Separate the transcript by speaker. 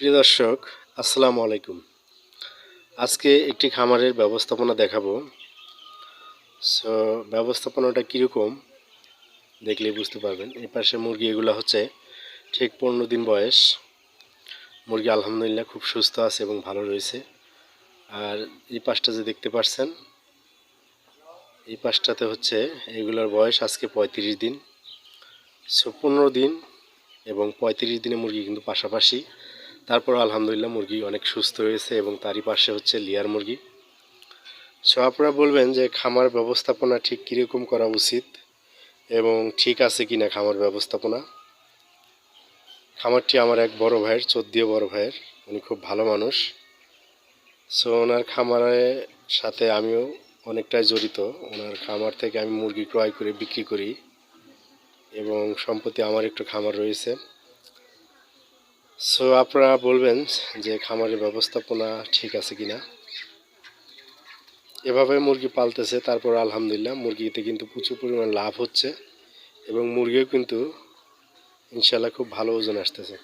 Speaker 1: প্রিয় দর্শক, আসসালামু আলাইকুম। আজকে একটি খামারের ব্যবস্থাপনা দেখাবো। সো ব্যবস্থাপনাটা কীরকম দেখলে বুঝতে পারবেন। এই পাশে মুরগি এগুলো হচ্ছে ঠিক পনেরো দিন বয়স। মুরগি আলহামদুলিল্লাহ খুব সুস্থ আছে এবং ভালো রয়েছে। আর এই পাশটা যে দেখতে পাচ্ছেন, এই পাশটাতে হচ্ছে এগুলোর বয়স আজকে পঁয়ত্রিশ দিন। সো পনেরো দিন এবং পঁয়ত্রিশ দিনে মুরগি কিন্তু পাশাপাশি তারপর আলহামদুলিল্লাহ মুরগি অনেক সুস্থ হয়েছে এবং তারই পাশে হচ্ছে লিয়ার মুরগি। সো আপনারা বলবেন যে খামার ব্যবস্থাপনা ঠিক কীরকম করা উচিত এবং ঠিক আছে কি না খামার ব্যবস্থাপনা? খামারটি আমার এক বড় ভাইয়ের চোদ্দীয় বড় ভাইয়ের। উনি খুব ভালো মানুষ। সো ওনার খামারের সাথে আমিও অনেকটাই জড়িত। ওনার খামার থেকে আমি মুরগি ক্রয় করে বিক্রি করি এবং সম্প্রতি আমার একটু খামার রয়েছে। সো আপনারা বলবেন যে খামারের ব্যবস্থাপনা ঠিক আছে কিনা? এভাবে মুরগি পালতেছে, তারপর আলহামদুলিল্লাহ মুরগিতে কিন্তু প্রচুর পরিমাণ লাভ হচ্ছে এবং মুরগিও কিন্তু ইনশাল্লাহ খুব ভালো ওজন আসতেছে।